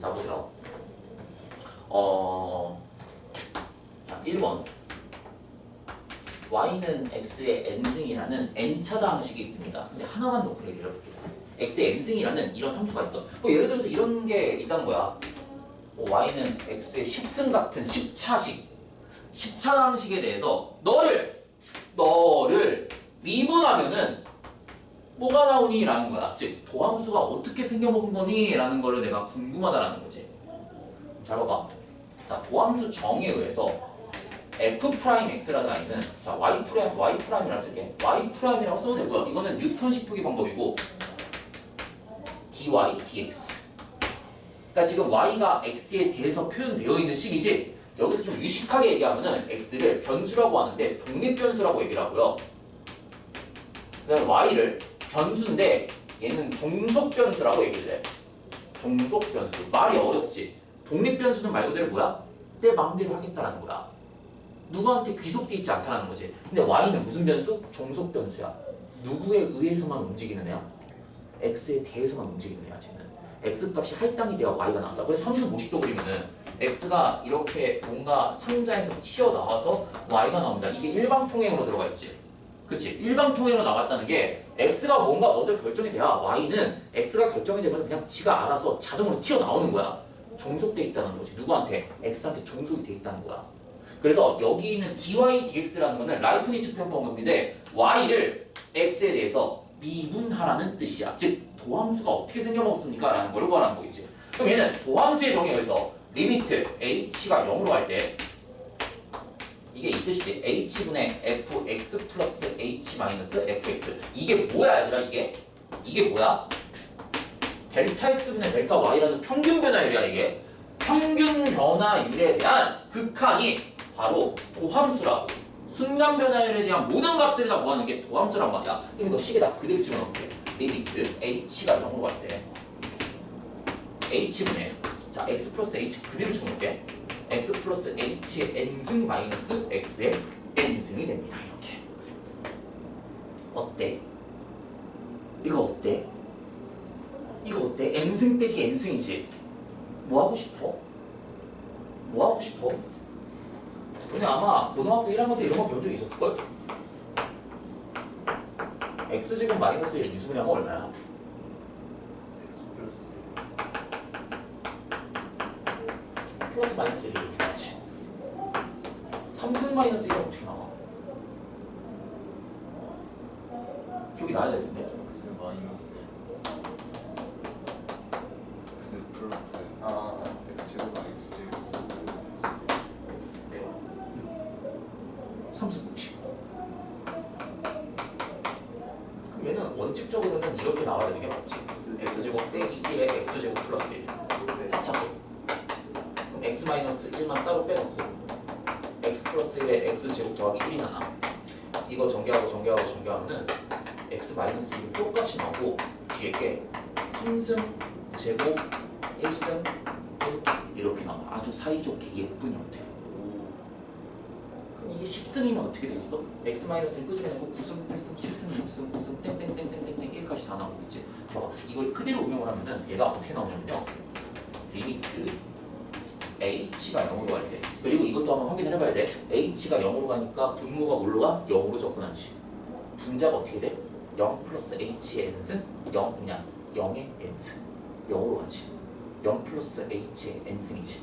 자 보세요. 어, 자 1번 y는 x의 n승이라는 n차다 항식이 있습니다. 근데 하나만 놓고 얘기를 해볼게요. x의 n승이라는 이런 함수가 있어. 뭐 예를 들어서 이런 게 있다는 거야. 뭐 y는 x의 10승 같은 10차식 10차 항식에 대해서 너를 너를 미분하면은 뭐가 나오니? 라는 거야. 즉 도함수가 어떻게 생겨먹은 거니? 라는 거를 내가 궁금하다라는 거지. 잘 봐봐. 자 도함수 정에 의해서 f 프라임 x라는 아이는 자 y 프라임 y 프라임이라 쓸게. y 프라임이라고 써도 되고요. 이거는 뉴턴식 표기 방법이고 dy dx. 그러니까 지금 y가 x에 대해서 표현되어 있는 식이지. 여기서 좀 유식하게 얘기하면은 x를 변수라고 하는데 독립 변수라고 얘기를 하고요. 그다음 y를 변수인데 얘는 종속 변수라고 얘기를 해. 종속 변수. 말이 어렵지. 독립 변수는 말 그대로 뭐야? 내 마음대로 하겠다라는 거야. 누구한테 귀속돼 있지 않다라는 거지. 근데 y는 무슨 변수? 종속 변수야. 누구에 의해서만 움직이는 애야? x에 대해서만 움직이는 애야, 쟤는. x 값이 할당이 되어 y가 나온다. 그래서 함수 모식도 그리면은 x가 이렇게 뭔가 상자에서 튀어나와서 y가 나옵니다. 이게 일방통행으로 들어가 있지. 그치? 일방통행으로 나갔다는 게 x가 뭔가 먼저 결정이 돼야 y는 x가 결정이 되면 그냥 지가 알아서 자동으로 튀어나오는 거야. 종속돼 있다는 거지. 누구한테? x한테 종속이 돼 있다는 거야. 그래서 여기 있는 dy dx라는 거는 라이프니츠 표현 방법인데 y를 x에 대해서 미분하라는 뜻이야. 즉 도함수가 어떻게 생겨먹었습니까? 라는 걸 구하라는 거겠지. 그럼 얘는 도함수의 정의에 의해서 리미트 h가 0으로 갈때 이게 이 뜻이지. h분의 fx 플러스 h 마이너스 fx 이게 뭐야 얘들아 이게? 이게 뭐야? 델타 x분의 델타 y라는 평균 변화율이야 이게. 평균 변화율에 대한 극한이 바로 도함수라고. 순간 변화율에 대한 모든 값들을 다 모아는 게 도함수란 말이야. 그럼 이거 식에다 그대로 집어넣을게. 리미트 h가 0으로 갈때 h분의 자 x 플러스 h 그대로 집어넣을게. X 플러스 h의 n승 마이너스 x의 n승이 됩니다. 이렇게. 어때? 이거 어때? 이거 어때? n승 빼기 n승이지. 뭐 하고 싶어? 뭐 하고 싶어? 너네 아마 고등학교 1학년 때 이런 거 배운 적 있었을걸? x제곱 마이너스 1 인수분해하면 얼마야? x 플러스 플러스 마이너스 1이 이렇게 나오지. 3승 마이너스 1은 어떻게 나와? 기억이 나야 될 텐데? X 마이너스 x 플러스 아 x 제곱 x 제곱 x 플러스 3승 공식 그럼 얘는 원칙적으로는 이렇게 나와야 되는 게 맞지? X제곱 빼기 1에 x제곱 플러스 1 합차고 그럼 마이너스 1만 따로 빼놓고 x 플러스 1에 x 제곱 더하기 1이 나나? 이거 전개하고 전개하고 전개하면은 x 마이너스 1이 똑같이 나오고 뒤에 게 3승 제곱 1승 1 이렇게 나와. 아주 사이좋게 예쁜 형태. 그럼 이게 10승이면 어떻게 되겠어? x 마이너스 1 끄집어내고 9승 8승 7승 6승 5승 땡땡땡땡땡땡 1까지 다 나오겠지? 봐봐. 이걸 그대로 응용을 하면은 얘가 어떻게 나오냐면요. 리미트 h가 0으로 갈 때 그리고 이것도 한번 확인을 해봐야 돼 h가 0으로 가니까 분모가 뭘로 가? 0으로 접근하지 분자가 어떻게 돼? 0 플러스 h의 n승 0이냐 0의 n승 0으로 가지 0 플러스 h의 n승이지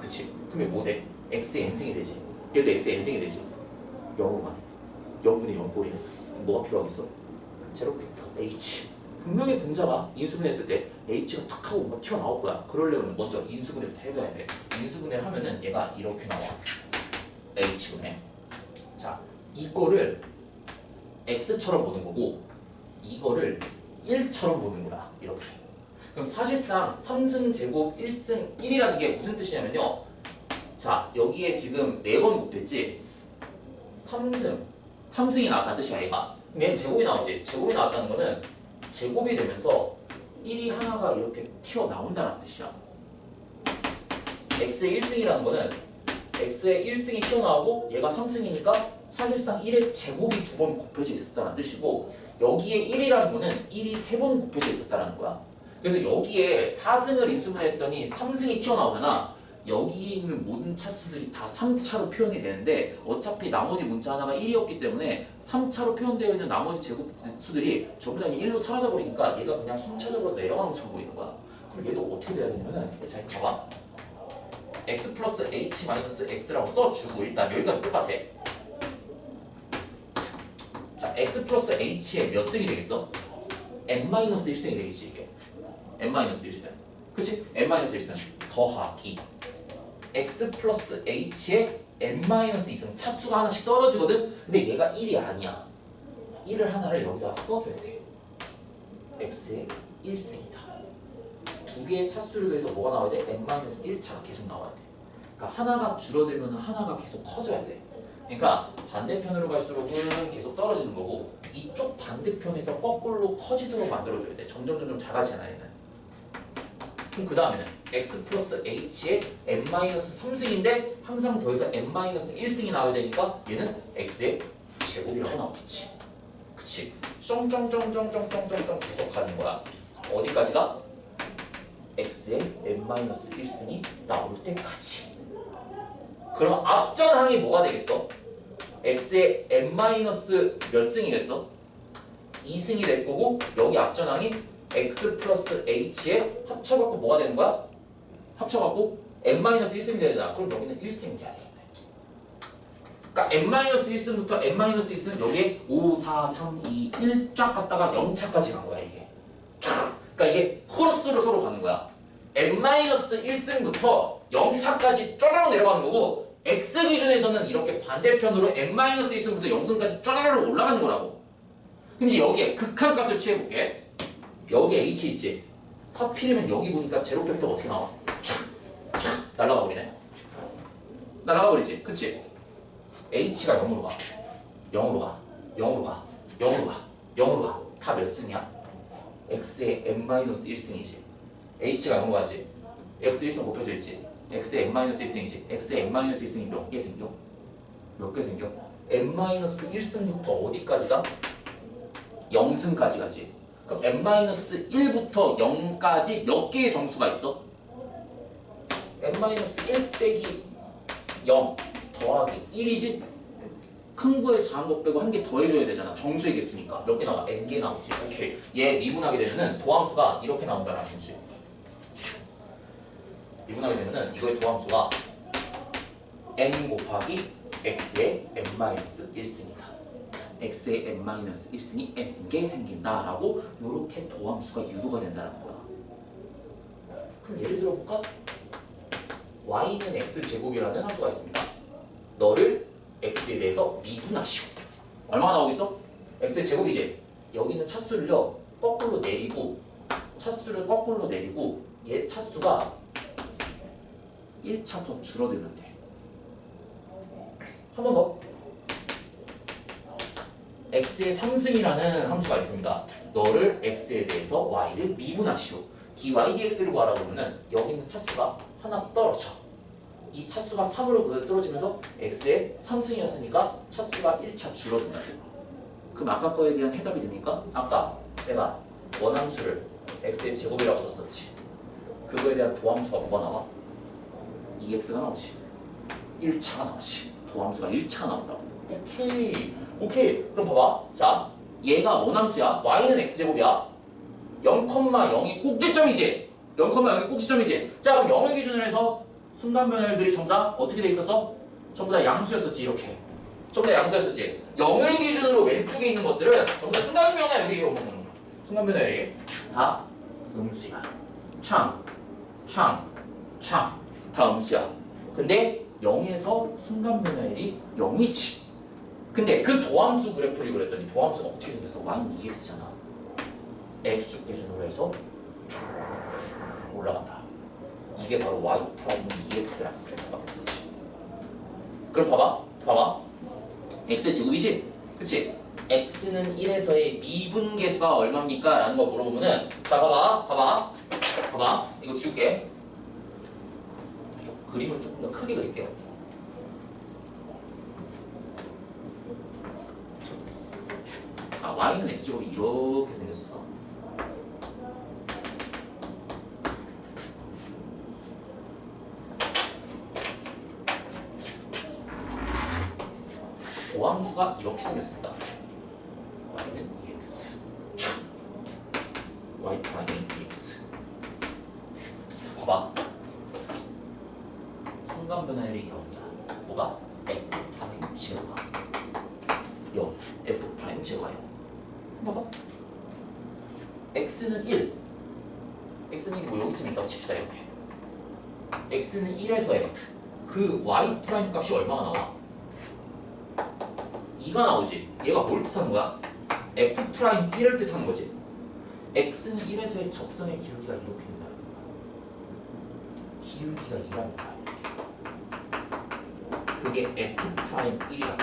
그치? 그러면 뭐 돼? x의 n승이 되지 얘도 x의 n승이 되지 0으로 가네 0분의 0 꼴이네 뭐가 필요하겠어? 제로 벡터 h 분명히 분자가 인수분해했을 때 h가 툭 하고 뭐 튀어나올 거야. 그러려면 먼저 인수분해부터 해봐야 돼. 인수분해를 하면은 얘가 이렇게 나와. H분해 자 이거를 x처럼 보는 거고 이거를 1처럼 보는 거야 이렇게. 그럼 사실상 3승 제곱 1승 1이라는 게 무슨 뜻이냐면요. 자 여기에 지금 4번 곱했지? 3승. 3승이 나왔다는 뜻이야 얘가. 얘는 제곱이 나오지. 제곱이 나왔다는 거는 제곱이 되면서 1이 하나가 이렇게 튀어나온다는 뜻이야 x의 1승이라는 거는 x의 1승이 튀어나오고 얘가 3승이니까 사실상 1의 제곱이 두 번 곱해져 있었다는 뜻이고 여기에 1이라는 거는 1이 세 번 곱해져 있었다는 거야 그래서 여기에 4승을 인수분해했더니 3승이 튀어나오잖아. 여기 있는 모든 차수들이 다 3차로 표현이 되는데 어차피 나머지 문자 하나가 1이었기 때문에 3차로 표현되어 있는 나머지 제곱수들이 전부 다 1로 사라져버리니까 얘가 그냥 순차적으로 내려가는 것처럼 보이는 거야. 그럼 얘도 어떻게 돼야 되냐면은 잘 봐봐. x 플러스 h 마이너스 x라고 써주고 일단 여기까지 똑같아. 자, x 플러스 h의 몇 승이 되겠어? n 마이너스 1승이 되겠지 이게. n 마이너스 1승. 그치? n 마이너스 1승 더하기 x 플러스 h의 n 마이너스 2승 차수가 하나씩 떨어지거든? 근데 얘가 1이 아니야. 1을 하나를 여기다가 써줘야 돼. x의 1승이다. 두 개의 차수를 더해서 뭐가 나와야 돼? n 마이너스 1차가 계속 나와야 돼. 그러니까 하나가 줄어들면 하나가 계속 커져야 돼. 그러니까 반대편으로 갈수록은 계속 떨어지는 거고 이쪽 반대편에서 거꾸로 커지도록 만들어줘야 돼. 점점 점점 작아지잖아 얘는. 그럼 그 다음에는 x 플러스 h의 n 마이너스 3승인데 항상 더해서 n 마이너스 1승이 나와야 되니까 얘는 x의 제곱이라고 나오겠지. 그치? 쩡쩡쩡쩡쩡쩡쩡 계속 가는 거야. 어디까지가? x의 n 마이너스 1승이 나올 때까지. 그럼 앞전 항이 뭐가 되겠어? x의 n 마이너스 몇 승이겠어? 2승이 될 거고 여기 앞전 항이 x 플러스 h에 합쳐갖고 뭐가 되는 거야? 합쳐갖고 n 마이너스 1승이 되잖아. 그럼 여기는 1승이 돼야 되겠네. 그러니까 n 마이너스 1승부터 n 마이너스 1승 여기에 5, 4, 3, 2, 1쫙 갔다가 0차까지 간 거야 이게. 쫙. 그러니까 이게 크로스로 서로 가는 거야. n 마이너스 1승부터 0차까지 쫘르륵 내려가는 거고 x 기준에서는 이렇게 반대편으로 n 마이너스 1승부터 0승까지 쫘르륵 올라가는 거라고. 이제 여기에 극한값을 취해볼게. 여기 h 있지. 하필이면 여기 보니까 제로 벡터가 어떻게 나와? 촥 촥 날아가 버리네. 날아가 버리지. 그치? h가 0으로 가. 0으로 가. 0으로 가. 0으로 가. 0으로 가. 다 몇 승이야? x의 n-1승이지. h가 0으로 가지. x 1승 곱해져 있지. x의 n-1승이지. x의 n-1승이 몇 개 생겨? 몇 개 생겨? n-1승부터 어디까지 가? 0승까지 가지. 그럼 n-1부터 0까지 몇 개의 정수가 있어? n-1 빼기 0 더하기 1이지? 큰 거에서 작은 거 빼고 한 개 더해줘야 되잖아. 정수의 개수니까. 몇 개 나와? n개 나오지. 오케이. 얘 미분하게 되면은 도함수가 이렇게 나온다는 거지. 미분하게 되면은 이거의 도함수가 n 곱하기 x의 n-1승이다. X의 n-1승이 n개 생긴다라고 이렇게 도함수가 유도가 된다는 거야. 그럼 예를 들어 볼까? y는 x 제곱이라는 함수가 있습니다. 너를 x에 대해서 미분하시오. 얼마나 나오겠어? x의 제곱이지. 여기 있는 차수를요 거꾸로 내리고 차수를 거꾸로 내리고 얘 차수가 1차 더 줄어들면 돼. 한 번 더. X의 3승이라는 함수가 있습니다. 너를 x에 대해서 y를 미분하시오. dy dx를 구하라고 그러면 여기 있는 차수가 하나 떨어져. 이 차수가 3으로 그대로 떨어지면서 x의 3승이었으니까 차수가 1차 줄어든다. 그럼 아까 거에 대한 해답이 됩니까? 아까 내가 원함수를 x의 제곱이라고 뒀었지. 그거에 대한 도함수가 뭐가 나와? 2x가 나오지. 1차가 나오지. 도함수가 1차가 나온다고. 오케이. 오케이. 그럼 봐봐. 자, 얘가 원함수야. y는 x제곱이야. 0,0이 꼭지점이지. 0,0이 꼭지점이지. 자, 그럼 0을 기준으로 해서 순간 변화율들이 전부 다 어떻게 돼 있었어? 전부 다 양수였었지. 이렇게. 전부 다 양수였었지. 0을 기준으로 왼쪽에 있는 것들은 전부 다 순간 변화율이 음, 순간 변화율이 다 음수야. 창, 창, 창. 다 음수야. 근데 0에서 순간 변화율이 0이지. 근데 그 도함수 그래프를 그렸더니 도함수가 어떻게 생겼어? y는 2x잖아. x축 기준으로 해서 쭉 올라간다. 이게 바로 y 프라임 2x라는 그래프가 되지. 그럼 봐봐, 봐봐. x 제곱이지, 그치? x는 1에서의 미분계수가 얼마입니까? 라는 거 물어보면은 자 봐봐, 봐봐, 봐봐. 이거 지울게. 좀 그림을 조금 더 크게 그릴게요. y는 x제곱이 이렇게 생겼었어. 오함수가 이렇게 생겼습니다. y는 x. y 프라임 x. x는 1에서 f. 그 y 프라임 값이 얼마가 나와? 2가 나오지. 얘가 뭘 뜻하는 거야? f 프라임 1을 뜻하는 거지. x는 1에서의 접선의 기울기가 이렇게 된다. 기울기가 2라는 거야. 그게 f 프라임 1이야.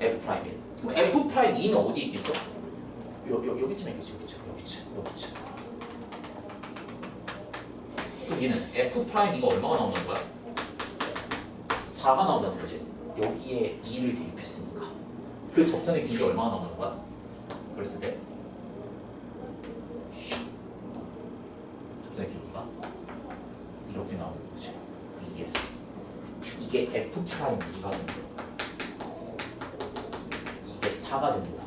f 프라임 1. 그럼 f 프라임 2는 어디 있겠어? 요, 요, 여기쯤에 있겠지. 여기쯤, 여기쯤, 여기쯤. 얘는 f 프라임 2가 얼마가 나오는 거야? 4가 나온다는 거지. 여기에 2를 대입했으니까. 그 접선의 길이 얼마가 나오는 거야? 그랬을 때 접선의 길이가 이렇게 나오는 거지. 이게 이게 f 프라임 2가 되는 거야. 이게 4가 됩니다.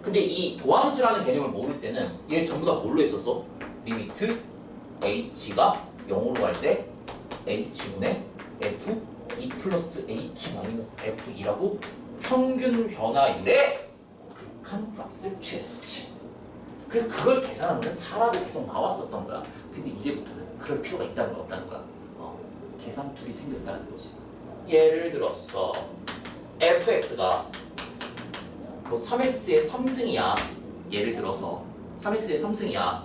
근데 이 도함수라는 개념을 모를 때는 얘 전부 다 뭘로 했었어? 리미트 h가 0으로 갈 때 h분의 f 2 플러스 h 마이너스 f2라고 평균 변화율의 극한 값을 취했었지. 그래서 그걸 계산하면 4라고 계속 나왔었던 거야. 근데 이제부터는 그럴 필요가 있다는 거 없다는 거야. 어, 계산 툴이 생겼다는 거지. 예를 들어서 fx가 뭐 3x의 3승이야. 예를 들어서 3x의 3승이야.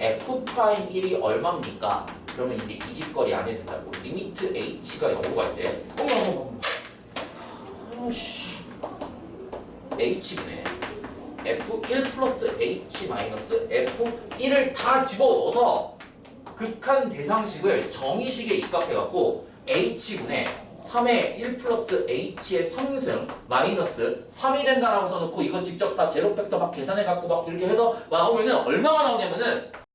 f 프라임 1이 얼마입니까? 그러면 이제 이 집거리 안 해도 된다고. 리미트 h가 0으로 갈 때. 어머 어머 어머. 아씨. h분의 f1 플러스 h 마이너스 f1을 다 집어넣어서 극한 대상식을 정의식에 입각해갖고 h분의 3의 1 플러스 h의 상승 마이너스 3이 된다라고 써놓고 이거 직접 다 제로 팩터 막 계산해갖고 막 이렇게 해서 나오면은 얼마가 나오냐면은